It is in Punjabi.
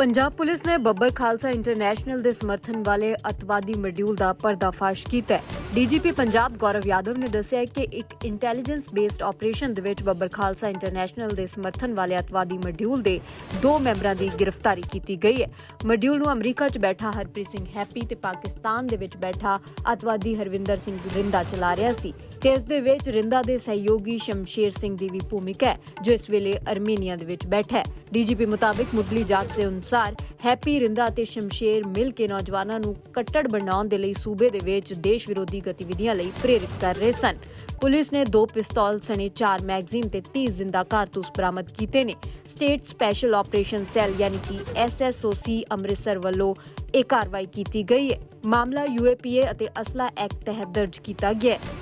ਪੰਜਾਬ ਪੁਲਿਸ ਨੇ ਬੱਬਰ ਖਾਲਸਾ ਇੰਟਰਨੈਸ਼ਨਲ ਦੇ ਸਮਰਥਨ ਵਾਲੇ ਅਤਵਾਦੀ ਮੋਡਿਊਲ ਦਾ ਪਰਦਾਫਾਸ਼ ਕੀਤਾ ਹੈ। ਡੀਜੀਪੀ ਪੰਜਾਬ ਗੌਰਵ ਯਾਦਵ ਨੇ ਦੱਸਿਆ ਕਿ ਇੱਕ ਇੰਟੈਲੀਜੈਂਸ ਬੇਸਡ ਆਪਰੇਸ਼ਨ ਦੇ ਵਿੱਚ ਬੱਬਰ ਖਾਲਸਾ ਇੰਟਰਨੈਸ਼ਨਲ ਦੇ ਸਮਰਥਨ ਵਾਲੇ ਅਤਵਾਦੀ ਮੋਡਿਊਲ ਦੇ ਦੋ ਮੈਂਬਰਾਂ ਦੀ ਗ੍ਰਿਫਤਾਰੀ ਕੀਤੀ ਗਈ ਹੈ। ਮੋਡਿਊਲ ਨੂੰ ਅਮਰੀਕਾ 'ਚ ਬੈਠਾ ਹਰਪ੍ਰੀਤ ਸਿੰਘ ਹੈਪੀ ਤੇ ਪਾਕਿਸਤਾਨ ਦੇ ਵਿੱਚ ਬੈਠਾ ਅਤਵਾਦੀ ਹਰਵਿੰਦਰ ਸਿੰਘ ਰਿੰਦਾ ਚਲਾ ਰਿਹਾ ਸੀ ਤੇ ਇਸ ਦੇ ਵਿੱਚ ਰਿੰਦਾ ਦੇ ਸਹਿਯੋਗੀ ਸ਼ਮਸ਼ੇਰ ਸਿੰਘ ਦੀ ਵੀ ਭੂਮਿਕਾ ਹੈ, ਜੋ ਇਸ ਵੇਲੇ ਅਰਮੀਨੀਆ ਦੇ ਵਿੱਚ ਬੈਠਾ ਹੈ। ਡੀਜੀਪੀ ਮੁਤਾਬਿਕ ਮੁੱਢਲੀ ਜਾਂਚ ਦੇ ਅਨੁਸਾਰ ਹੈਪੀ, ਰਿੰਦਾ ਅਤੇ ਸ਼ਮਸ਼ੇਰ ਮਿਲ ਕੇ ਨੌਜਵਾਨਾਂ ਨੂੰ ਕੱਟੜ ਬਣਾਉਣ ਦੇ ਲਈ ਸੂਬੇ ਦੇ ਵਿੱਚ ਦੇਸ਼ ਵਿਰੋਧੀ ਗਤੀਵਿਧੀਆਂ ਲਈ ਪ੍ਰੇਰਿਤ ਕਰ ਰਹੇ ਸਨ। ਪੁਲਿਸ ਨੇ ਦੋ ਪਿਸਤੌਲ, ਸਣੇ 4 ਮੈਗਜ਼ੀਨ ਤੇ 30 ਜ਼ਿੰਦਾ ਕਾਰਤੂਸ ਬਰਾਮਦ ਕੀਤੇ ਨੇ। ਸਟੇਟ ਸਪੈਸ਼ਲ ਆਪਰੇਸ਼ਨ ਸੈੱਲ ਯਾਨੀ ਕਿ ਐਸਐਸਓਸੀ ਅੰਮ੍ਰਿਤਸਰ ਵੱਲੋਂ ਇਹ ਕਾਰਵਾਈ ਕੀਤੀ ਗਈ ਹੈ। ਮਾਮਲਾ ਯੂਏਪੀਏ ਅਤੇ ਅਸਲਾ ਐਕਟ ਤਹਿਤ ਦਰਜ ਕੀਤਾ ਗਿਆ ਹੈ।